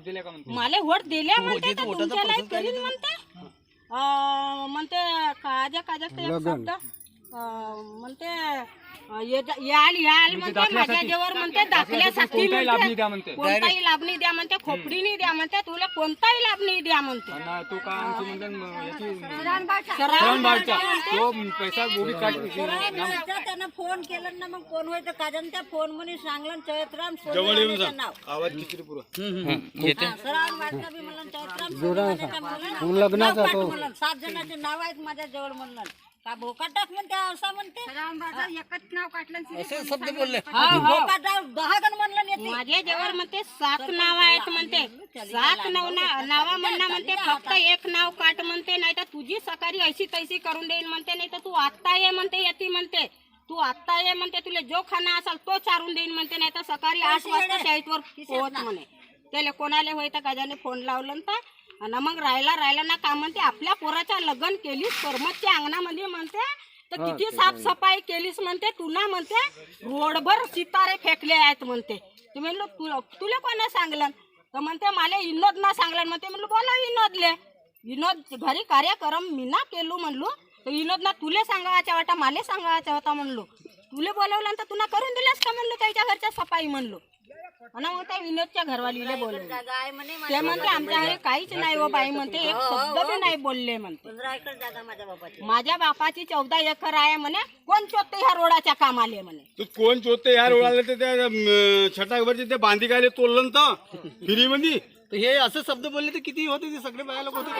Vote दिले का म्हणते? मला वोट दिल्या म्हणते तर तुमच्या लायक करीन म्हणते. अं, म्हणते काजा काजा ते एक शब्द अं, म्हणते याल याल म्हणते माझ्या जेवर म्हणते दाखल्यासाठी कोणताही लाभ नाही म्हणते द्या म्हणते. कोणताही लाभ नाही द्या म्हणते खोपडी नाही द्या म्हणते तुला कोणताही लाभ नाही द्या म्हणते. आणि तो का आमची म्हणजे याची बाळचा तो पैसा गोबी काट त्यानं फोन केलं ना मग कोण होय तर काजन त्या फोनमध्ये सांगलं चैत्राम जवळ येऊन नाव. आवाज किती पुरा हा, सराव वाटलं बी म्हणलं चैत्राम म्हणलं. सात जणांचे नाव आहेत माझ्या जवळ म्हणलं. का टाक म्हणते असं म्हणते? एकच नाव काढलं असे शब्द बोलले. भोका टाक दहा जण म्हणलं येते माझ्या जेवर म्हणते सात नाव आहेत म्हणते. सात नाव ना- नावा म्हणणं म्हणते फक्त एक नाव काट म्हणते नाही तर तुझी सकाळी ऐशी तैशी करून देईन म्हणते नाही तर तू आत्ता ये म्हणते येते म्हणते. तू आत्ता ये म्हणते तुला जो खाना असेल तो चारून देईन म्हणते नाही तर सकाळी आठ वाजता शाळेतवर पोहोच म्हणे. त्याला कोणाला होय तर काजाने फोन लावलं ना तर आणि मग राहायला राहायला ना का म्हणते आपल्या पोराच्या लग्न केलीस परमतच्या अंगणामध्ये म्हणते तर किती साफसफाई केलीस म्हणते तुला म्हणते रोडभर सितारे फेकले आहेत म्हणते. ते म्हणलो तुला तुला कोणा सांगलं तर म्हणते मला विनोद ना सांगलं म्हणते म्हणलो बोला विनोदले विनोद घरी कार्यक्रम मी ना केलो म्हणलो तर विनोद ना तुले सांगायचा वाटा मला सांगायचा होता म्हणलो. तुले बोलवलं तर तुला करून दिलेस का म्हणलो त्याच्या घरच्या सफाई म्हणलो? मग त्या विनोदच्या घरवालीले बोलवलं जागा आहे म्हणे ते म्हणते आमच्या घरी काहीच नाही हो बाई म्हणते एक शब्द बी नाही बोलले म्हणते पंधरा एकर जागा माझ्या बापाची चौदा एकर आहे म्हणे कोण चोते ह्या रोडाच्या कामाले म्हणे तू कोण चोते ह्या रोडाला ते त्या अं, छटाकवरचे ते बांधी गायले तोडलं ना तर फिरी मध्ये तर हे असे शब्द बोलले तर किती होते ते सगळे बाया लोक होते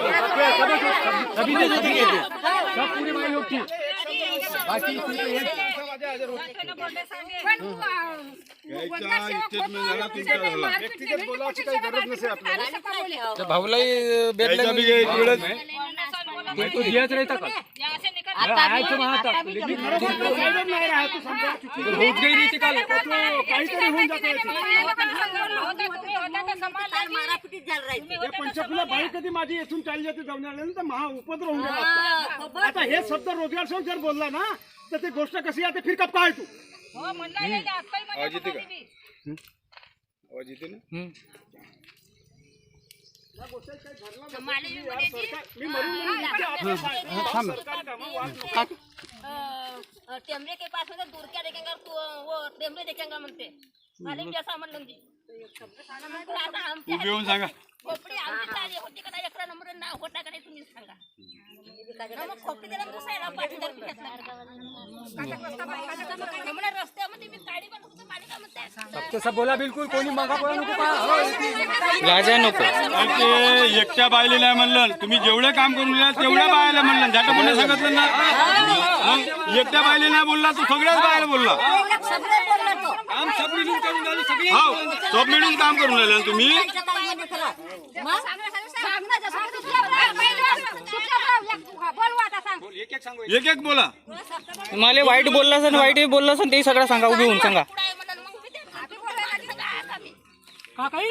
भाऊलाही काही वेळच- तो दियाच राहता. का ते काल. पंचकुला बाई कधी माझी येथून चालली जाते जाऊन आल्यानंतर महा उपद्रव होऊन गेला. आता हे शब्द रोजगार संघ जर बोलला ना तर ती गोष्ट कशी आहे ते? फिर कप काय तू आवाज येते का आवाज येते ना? मी मरून मरून इथे आपलं सांग- सरकारी कामं वाट टेमरे के पास में तो दूर क्या देखेंगे? तू वो टेमरे देखेंगे म्हणते मला मी असं म्हणलं उभी येऊन सांगा. खोपडी आमची ताजी होती का नाही? अकरा नंबर नाव होता का नाही तुम्ही सांगा. ना मग खोपडी त्याला कसं आहे ना पाच हजार रुपये घेतला म्हणा रस्त्यामध्ये मी गाडी बनवतो तर पाणी का म्हणते तसं बोला बिलकुल कोणी मागा बोला नको पहा. आणि ते एकट्या बायले नाही म्हणलं. तुम्ही जेवढे काम करून दिलं तेवढ्या बायला म्हणलं. जाता कोणी सांगितलं ना. मग एकट्या बायले नाही बोलला तू सगळ्याच बायला बोलला. सगळे बोलला तो. काम सब मिळून करून राहिले सगळे सब मिळून काम करून राहिले ना तुम्ही? एक एक सांगू एक एक बोला. मला वाईट बोललास आणि वाईट बोललास ते सगळं सांगा उभी होऊन सांगा. मी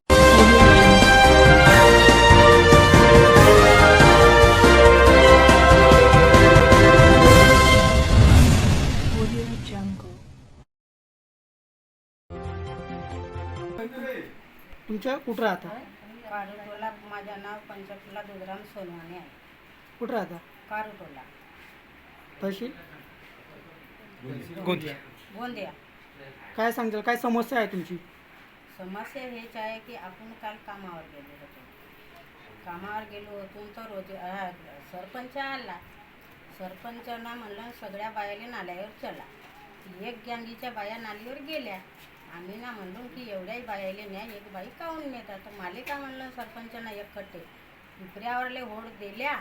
तुमच्या कुठं राहता? कारुटोला माझं नाव पंचकुला दुधराम सोनवाने आहे. कुठं राहता? कारुटोला. तहसील? गोंदिया. काय सांगताल काय समस्या आहे तुमची? समस्या हेच आहे की आपण काल कामावर गेलो होतो. कामावर गेलो होतो तर रोज हा, सरपंच आला. सरपंचांना म्हणलं सगळ्या बायाले नाल्यावर चला. एक गँगीच्या बाया नालीवर गेल्या. आम्ही ना म्हणलो की एवढ्याही बायाले न्या एक बाई काऊन नेतात तर माले का म्हणलं सरपंचांना एक कट्टे दुसऱ्यावरले होड दिल्या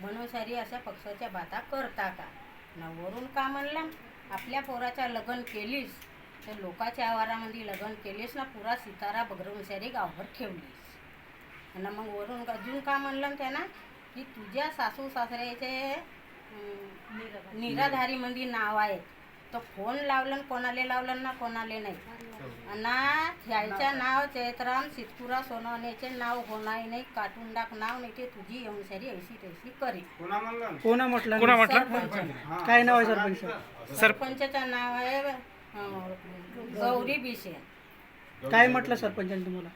म्हणून सारी अशा पक्षाच्या बाता करता का? न वरून का म्हणलं आपल्या पोराच्या लग्न केलीस तर लोकाच्या आवारामध्ये लग्न केलीस ना पुरा सितारा बगरवून सारी गावभर ठेवलीस. आणि मग वरून अजून का म्हणलं त्यांना की तुझ्या सासू सासऱ्याचे अं, निराधारी. मध्ये नाव आहे तर फोन लावलं न कोणाले लावलं ना कोणाले नाही. ना ह्याच्या नाव चैत्राम सितपुरा सोनवण्याचे नाव होणार नाही काटून टाक नाव नाही ते तुझी अंशारी ऐशी तैशी करी कोणा म्हटलं? कोणा म्हटलं? काय नाव आहे सरपंच. सरपंचाचं नाव आहे गौरी बिशे. काय म्हटलं सरपंचाने तुम्हाला?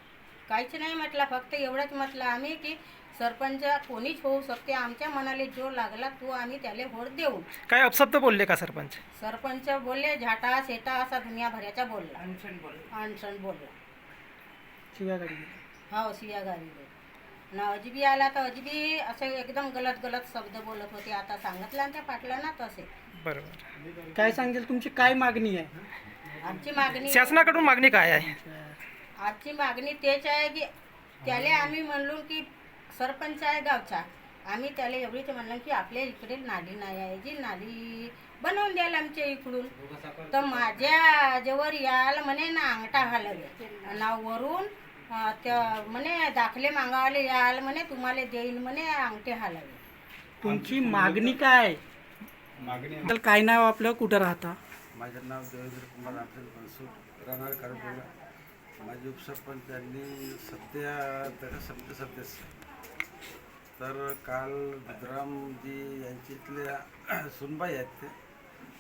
काहीच नाही म्हटलं फक्त एवढंच म्हटलं आम्ही की सरपंच कोणीच होऊ शकते. आमच्या मनाला जो लागला तो आम्ही त्याला व्होट देऊ. काय अपशब्द बोलले का सरपंच? सरपंच बोलले झाटा सेटा असा दुनियाभराचा बोलला. अनशन बोलला. शिव्या गाडी. हो सिया गाडी. ना अजबी आला तर अजबी असं एकदम गलत गलत शब्द बोलत होते. आता सांगितलं आणि त्या पाटलं ना तसे बरोबर. काय सांगेल? तुमची काय मागणी आहे? आमची मागणी शासनाकडून मागणी काय आहे? आजची मागणी तेच आहे की त्याला आम्ही म्हणलो की सरपंच आहे गावचा. आम्ही त्याला एवढीच म्हणलं की आपल्या इकडे नाली नाही आहे. जी नाली बनवून द्याल आमच्या इकडून. तर माझ्या जवळ याल म्हणे ना अंगठा हलवे ना वरून त्या म्हणे दाखले मागावले याल म्हणे तुम्हाला देईन म्हणे अंगठे हलवे तुमची मागणी काय? मागणी तर काय नाव आपलं? कुठं राहता? माझं नाव देवेंद्र कुमार आपले बनसूर राहणार कारंपुरा माझे उपसरपंच यांनी सध्या त्याच्या समिती सदस्य. तर काल रुद्रामजी यांची इथल्या सुनबाई आहेत ते.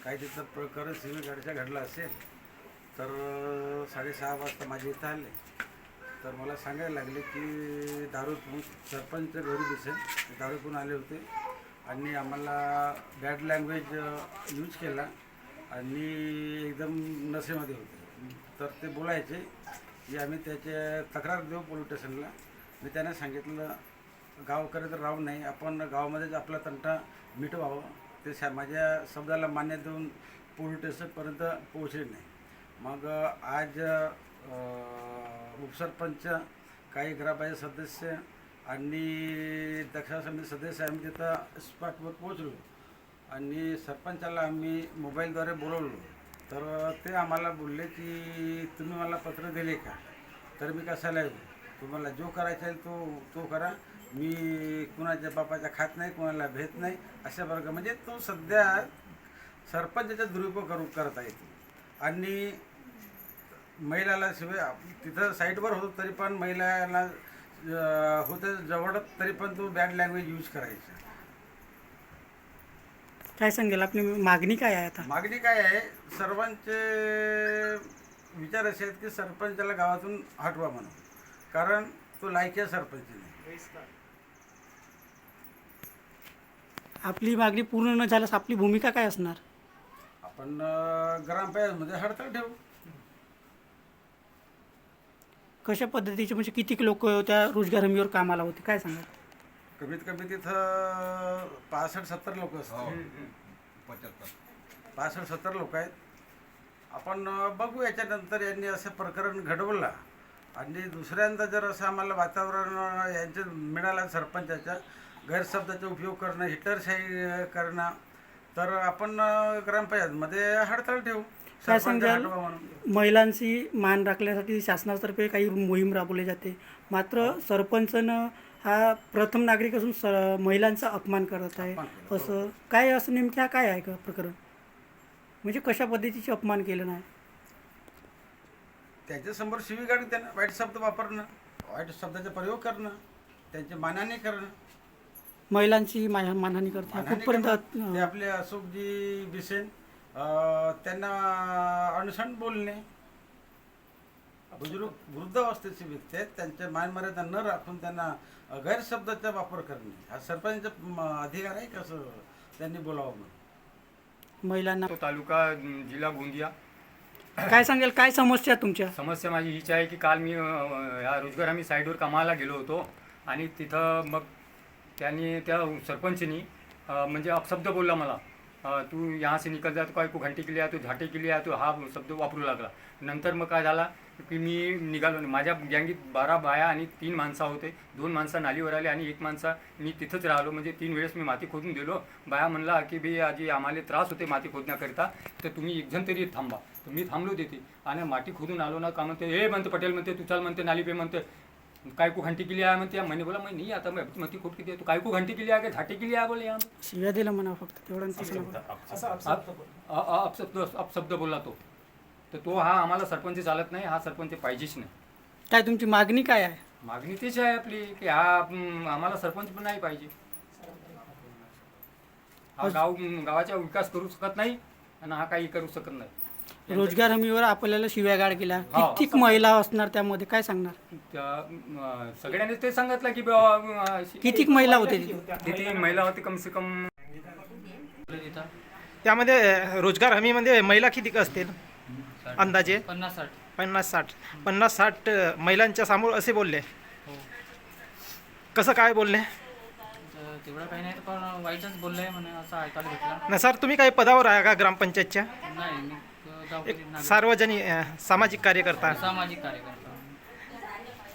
काही तिथं प्रकरण सिव्हिल गाडीचा घडला असेल तर साडेसहा वाजता माझ्या इथं आले. तर मला सांगायला लागले की दारूतून सरपंच घरी दिसेल. दारूतून आले होते आणि आम्हाला बॅड लँग्वेज यूज केला आणि एकदम नशेमध्ये होते. तर ते बोलायचे की आम्ही त्याचे तक्रार देऊ पोलीस स्टेशनला. मी त्यांना सांगितलं गावकरी तर राहू नाही आपण गावामध्येच आपला तंटा मिटवावं. ते सा माझ्या शब्दाला मान्य देऊन पोलीस स्टेशनपर्यंत पोहोचले नाही. मग आज उपसरपंच काही ग्रामपंचायत सदस्य आणि दक्षिण समिती सदस्य आम्ही तिथं स्पॉटवर पोहोचलो. आणि सरपंचाला आम्ही मोबाईलद्वारे बोलवलो. तर ते आम्हाला बोलले की तुम्ही मला पत्र दिले का? तर मी कशाला येऊ? तुम्हाला जो करायचा आहे तो तो करा. मी कुणाच्या बापाच्या खात नाही कुणाला भेट नाही अशा प्रकार म्हणजे तो सध्या सरपंचाचा दुरुपयोग करू करत आहे. आणि महिलाला शिवाय तिथं साईडवर होतो तरी पण महिलाला होते जवळ तरी पण तो बॅड लँग्वेज यूज करायचा. काय सांगेल आपली मागणी काय आहे आता? मागणी काय आहे सर्वांचे विचार असे आहेत की सरपंचाला गावातून हटवा म्हणून. कारण तो लायकी सरपंच नाही आपली मागणी पूर्ण न झाल्यास आपली भूमिका काय असणार? आपण अं, ग्रामपंचायतमध्ये हडताळ ठेवू. कशा पद्धतीचे म्हणजे किती लोक त्या रोजगार हमीवर कामाला होते काय सांगा कमीत कमी तिथं पासष्ट सत्तर लोक असतात. पासष्ट सत्तर लोक आहेत. आपण अं, बघू याच्यानंतर यांनी असं प्रकरण घडवलं आणि दुसऱ्यांदा जर असं आम्हाला वातावरण अं, यांचं मिळालं सरपंचाच्या गैरशब्दाचा उपयोग करणं हिटरशाही अं, करणं तर आपण ग्रामपंचायतमध्ये हडताळ ठेवू. काय सांगाल महिलांची मान राखण्यासाठी शासनातर्फे काही मोहीम राबवली जाते. मात्र सरपंचनं हा प्रथम नागरिक असून स महिलांचा अपमान करत आहे. असं काय असं नेमक्या काय आहे का प्रकरण? म्हणजे कशा पद्धतीचे अपमान केलं नाही? त्याच्यासमोर शिवीगाडी देणं वाईट शब्द वापरणं वाईट शब्दाचा प्रयोग करणं त्यांची मानाने करणं महिलांची मा मानहानी करते. हा मानहानी कुठपर्यंत करणं. ते आपले अशोकजी बिसेन अं, त्यांना अनशन बोलणे. बुजुर्ग वृद्ध अवस्थेचे व्यक्ती आहेत. त्यांच्या मानमर्यादा न राखून त्यांना गैरशब्दाचा वापर करणे. हा सरपंच अधिकार आहे कसं त्यांनी बोलावं म्हणून? महिलांना तो तालुका जिल्हा गोंदिया. काय सांगेल? काय समस्या तुमच्या? समस्या माझी हीच आहे की काल मी ह्या रोजगार हमी साईडवर कामाला गेलो होतो आणि तिथं मग त्याने त्या सरपंचनी म्हणजे अपशब्द बोलला मला. तू यहाँ से निकल जा तो काय घंटी घंटे के लिए आहे, तू झाटे के लिए आहे, तो हा शब्द वापरू लागला. नंतर मग काय झाला की मी निघालो. नाही माझ्या गँगीत बारा बाया आणि तीन माणसं होते. दोन माणसं नालीवर आले आणि एक माणसा मी तिथंच राहिलो. म्हणजे तीन वेळेस मी माती खोदून दिलो. बाया म्हणला की बे आजी आम्हाला त्रास होते माती खोदण्याकरिता. तर तुम्ही एकजण तरी थांबा. तर मी थांबलो तिथे. आणि माती खोदून आलो ना का म्हणते हे म्हणते पटेल म्हणते तू चाल म्हणते नाली पे म्हणते. काय को घंटी के लिए आया म्हणते मैंने बोला मैं नहीं आता मैं मती खोट के दिया तो काय को घंटी के लिए आया घाटे के लिए आया बोले शिव्या दिलं म्हणा फक्त तेवढं अपशब्द अपशब्द बोलला तो। तर तो हा आम्हाला सरपंच चालत नाही हा सरपंच पाहिजेच नाही. काय तुमची मागणी काय आहे? मागणी तीच आहे आपली की हा आम्हाला सरपंच पण नाही पाहिजे. हा गाव गावाचा विकास करू शकत नाही आणि हा काही करू शकत नाही. रोजगार हमीवर आपल्याला शिव्यागाळ केला. हा. कित्येक महिला असणार त्यामध्ये काय सांगणार? त्या अं, सगळ्यांनी ते सांगितलं की बुवा, अं, कितीक महिला होते तिथे? तिथे महिला होती कम से कम? त्यामध्ये रोजगार हमीमध्ये महिला किती असतील? अंदाजे? पन्नास साठ. पन्नास साठ. पन्नास साठ अ, महिलांच्या समोर असे बोलले. कसं काय बोलले? तर तेवढं काही नाही पण वाईटच बोललंय म्हणे असं ऐकायला भेटलं. ना सर तुम्ही काही पदावर आहे का ग्रामपंचायतच्या? नाही मी एक सार्वजनिक अ, सामाजिक कार्यकर्ता. सामाजिक कार्यकर्ता.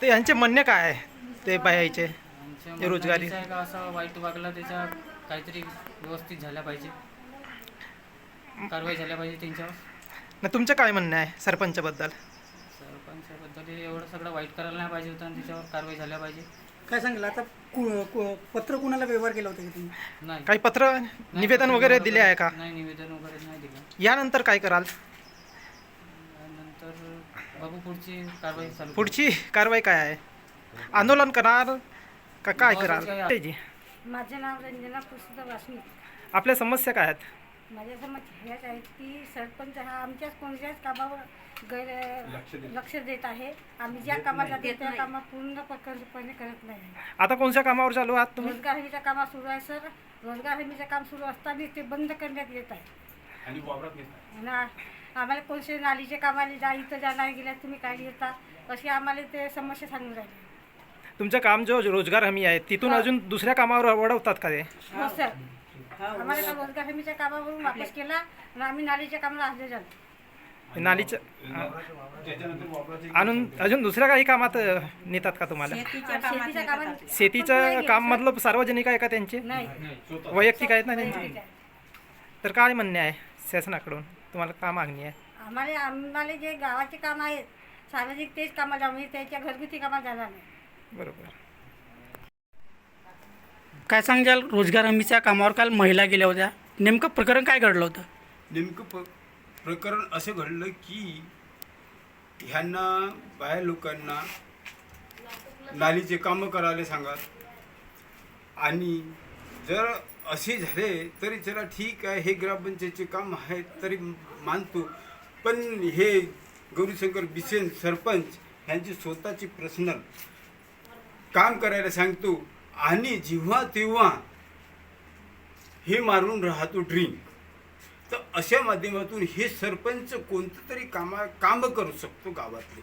ते यांचे म्हणणे काय आहे? ते बायाचे आमच्या रोजगारी. आहे का असं वाईट वागलं त्याच्या काहीतरी व्यवस्थित झाल्या पाहिजे. कारवाई झाल्या पाहिजे त्यांच्यावर. ना तुमचं काय म्हणणं आहे सरपंचबद्दल? सरपंचाबद्दल हे एवढं सगळं वाईट करायला नाही पाहिजे होतं आणि त्याच्यावर कारवाई झाल्या पाहिजे. काय सांगितलं आता कु- कु- पत्र कुणाला व्यवहार केला होता का तुम्ही? नाही. काही पत्र निवेदन वगैरे दिले आहे का? नाही निवेदन वगैरे नाही दिलं. यानंतर काय कराल? बाबू पुढची कारवाई चालू पुढची कारवाई काय आहे? आंदोलन कराल का काय हो, काय- जी. माझं नाव रंजना प्रसिद्ध वासनी आपल्या समस्या काय आहेत? माझ्या समज ह्याच आहेत की सरपंच हा आमच्याच कोणत्याच कामावर गैर लक्ष देत आहे. आम्ही ज्या कामाला देतो त्या कामात पूर्णपणे करत नाही. आता कोणत्या कामावर चालू आहात तुम्ही? रोजगार हमीचं काम सुरू आहे सर. रोजगार हमीचं काम सुरू असताना ते बंद करण्यात येत आहे. आणि आम्हाला कोणते नालीचे कामाला जा इथं जा नाही गेल्या तुम्ही काय येता अशी आम्हाला ते समस्या सांगून राहिली. तुमचं काम जो रोजगार हमी आहे तिथून अजून दुसऱ्या कामावर वळवतात का ते? हो सर. आम्हाला रोजगार हमीच्या कामावरून वापस केला आणि आम्ही नालीच्या कामाला हजर झालो. नालीचं आणून अजून दुसऱ्या काही कामात अ, नेतात का तुम्हाला? शेतीच्या कामात शेतीचं काम मधलं सार्वजनिक आहे का त्यांचे? नाही. वैयक्तिक आहेत ना त्यांचे? तर काय म्हणणे आहे शासनाकडून? तुम्हाला काय मागणी आहे? आम्हाला आम्हाला जे गावाचे काम आहेत सार्वजनिक तेच कामाला जाऊ म्हणजे त्याच्या घरगुती कामात जाणार नाही बरोबर. काय सांगाल रोजगार हमीच्या कामावर काल महिला गेल्या होत्या. नेमकं प्रकरण काय घडलं होतं? नेमकं प प्रकरण असं घडलं की ह्यांना बाया लोकांना नालीचे कामं करायला सांगत आणि जर असे झाले तरी चला ठीक आहे हे ग्रामपंचायतचे काम आहे तरी मानतो. पण हे गौरीशंकर बिसेन सरपंच ह्यांची स्वतःची पर्सनल काम करायला सांगतो. आणि जेव्हा तेव्हा हे मारून राहतो ड्रिंक तर अशा माध्यमातून हे सरपंच कोणतं तरी कामा काम करू शकतो गावातले.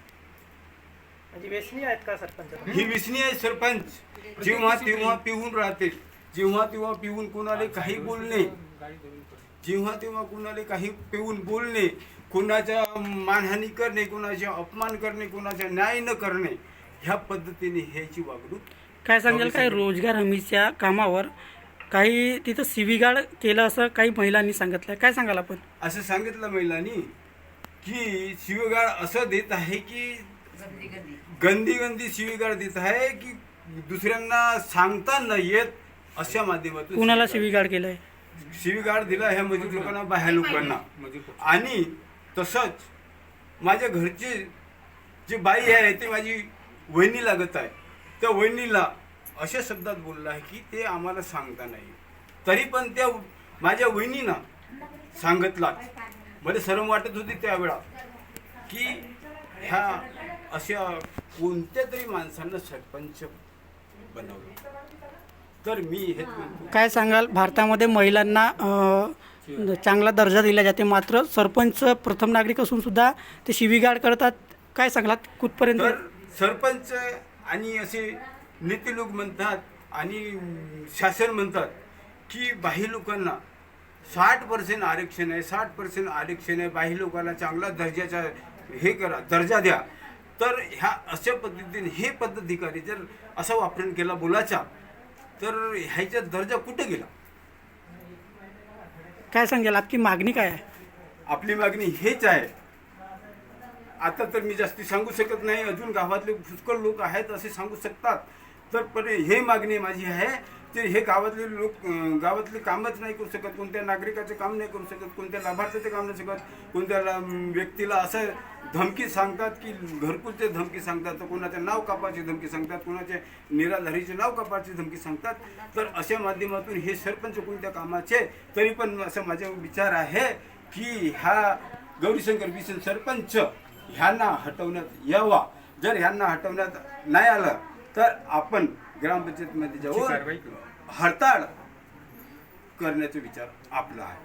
म्हणजे व्यसनी आहेत का सरपंच? ही विसनी आहे सरपंच. जेव्हा तेव्हा पिऊन राहते जेव्हा तेव्हा पिऊन कोणाला काही बोलणे. जेव्हा तेव्हा कोणाला काही पिऊन बोलणे कोणाच्या मानहानी करणे कोणाचे अपमान करणे कोणाचा न्याय न करणे ह्या पद्धतीने ह्याची वागणूक काय सांगाल काय रोजगार हमीच्या कामावर काही तिथं शिवीगाळ केलं असं काही महिलांनी सांगितलं काय सांगाल आपण? असं सांगितलं महिलांनी की शिवगाळ असं देत आहे की गंदी गंदी शिवीगाळ देत आहे की दुसऱ्यांना सांगता न येत अशा माध्यमातून कुणाला शिवीगाळ केलंय? शिवीगाळ दिला ह्या मजूर लोकांना बाह्या लोकांना. आणि तसंच माझ्या घरचे जी बाई आहे ती माझी वहिनी लागत आहे. त्या वहिनीला अशा शब्दात बोलला आहे की ते आम्हाला सांगता नाही. तरी पण त्या माझ्या वहिनीनं सांगितला. मला शरम वाटत होती त्यावेळा की ह्या अशा कोणत्या तरी माणसांना सरपंच बनवलं. तर मी हे काय सांगाल? भारतामध्ये महिलांना अं, चांगला दर्जा दिला जाते मात्र सरपंच प्रथम नागरिक असून सुद्धा ते शिवीगाळ करतात. काय सांगलात कुठपर्यंत? तर सरपंच आणि असे नेते लोक म्हणतात आणि शासन म्हणतात की बाही लोकांना साठ पर्सेंट आरक्षण आहे साठ पर्सेंट आरक्षण आहे. बाही लोकांना चांगला दर्जाचा हे करा दर्जा द्या. तर ह्या अशा पद्धतीने हे पदाधिकारी जर असा वापरण केला बोलाचा तर ह्याचा दर्जा कुठे गेला? काय सांगाल? आपली मागणी काय आहे? आपली मागणी हेच आहे. आता तर मी जास्ती सांगू शकत नाही. अजून गावातले पुष्कळ लोक आहेत असे सांगू शकतात. तर पण हे मागणी माझी आहे ते हे गावातले लोक गावातले कामच नाही करू शकत. कोणत्या नागरिकाचे काम नाही करू शकत. कोणत्या लाभार्थ्याचे काम नाही शकत. कोणत्या व्यक्तीला असं धमकी सांगतात की घरकुलचे धमकी सांगतात. तर कोणाचे नाव कापायची धमकी सांगतात. कोणाचे निराधारीचे नाव कापायची धमकी सांगतात. तर अशा माध्यमातून हे सरपंच कोणत्या कामाचे तरी पण असं माझा विचार आहे की ह्या गौरीशंकर बिसन सरपंच ह्यांना हटवण्यात यावा. जर ह्यांना हटवण्यात नाही आलं तर आपण ग्रामपंचायतमध्ये करू. हडताळ करण्याचा विचार आपला आहे.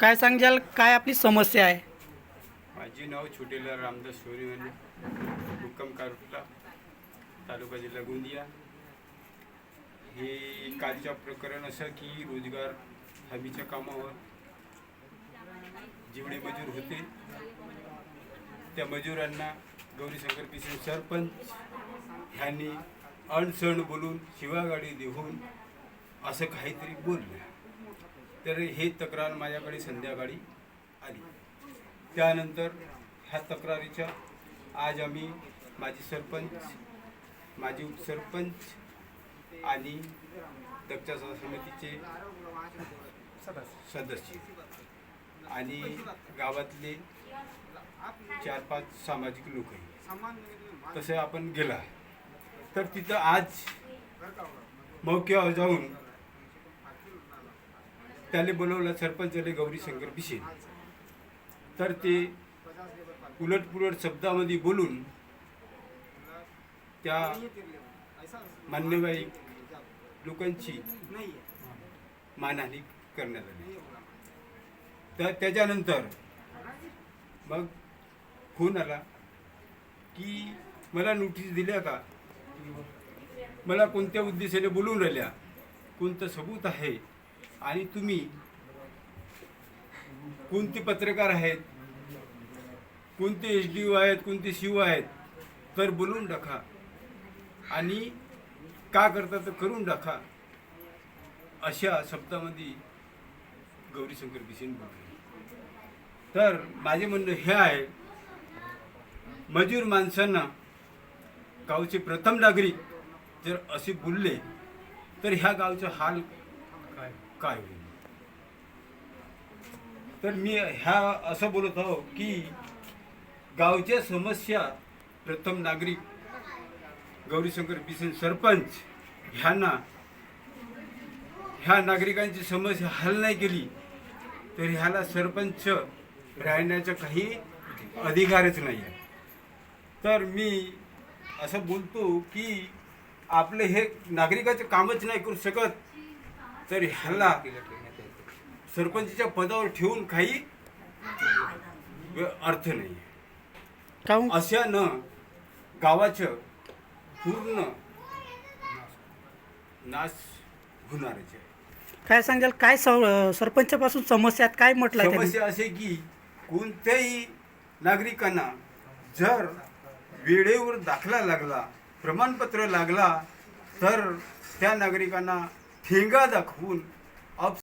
काय सांगाल? काय आपली समस्या आहे? माझे नाव छोटेला रामदास सोरीवानी मुक्काम कारुटला तालुका जिल्हा गोंदिया. हे कालच्या प्रकरण असं की रोजगार हमीच्या कामावर जेवढे मजूर होते त्या मजुरांना गौरीशंकर पिसन सरपंच ह्यांनी अणसण बोलून शिवागाडी देऊन असं काहीतरी बोललं. तर हे तक्रार माझ्याकडे संध्याकाळी आली. त्यानंतर ह्या तक्रारीच्या आज आम्ही माजी सरपंच माजी उपसरपंच आणि दक्षा समितीचे सदस्य आणि गावातले चार पाच सामाजिक लोक तसे आपण गेला. तर तिथं आज मौक्यावर जाऊन त्याला बोलवलं सरपंचाले गौरी शंकर पिशे तर ते उलटपुलट शब्दामध्ये बोलून त्या मान्यवाई लोकांची मानहानी करण्यात आली. तर त्याच्यानंतर मग फोन आला. की मला नोटीस दिल्या का? मला कोणत्या उद्देशाने बोलून राहिल्या? कोणतं सबूत आहे? आणि तुम्ही कोणते पत्रकार आहेत? कोणते एच डी ओ आहेत? कोणते शिव आहेत? तर बोलून टाका. आणि का करता तर करून टाका. अशा शब्दामध्ये गौरीशंकर बिसेन बोलले. तर माझे म्हणणं हे आहे मजूर माणसांना गावचे प्रथम नागरिक जर असे बोलले तर ह्या गावचा हाल काय काय होईल? तर मी ह्या असं बोलत आहो की गावच्या समस्या प्रथम नागरिक गौरीशंकर बिसन सरपंच ह्यांना ह्या नागरिकांची समस्या हल नाही केली तर ह्याला सरपंच राहण्याचा काही अधिकारच नाही आहे तर मी असं बोलतो की आपले हे नागरिकाचं कामच नाही करू शकत. तर ह्याला सरपंचच्या पदावर ठेवून काही अर्थ नाही काहून अशानं गावाचं पूर्ण नाश होणारच आहे. काय सांगाल? काय सरपंचापासून समस्या? काय म्हटलं समस्या असे की कोणत्याही नागरिकांना जर वेळेवर दाखला लागला प्रमाणपत्र लागला तर त्या नागरिकांना ठेंगा दाखवून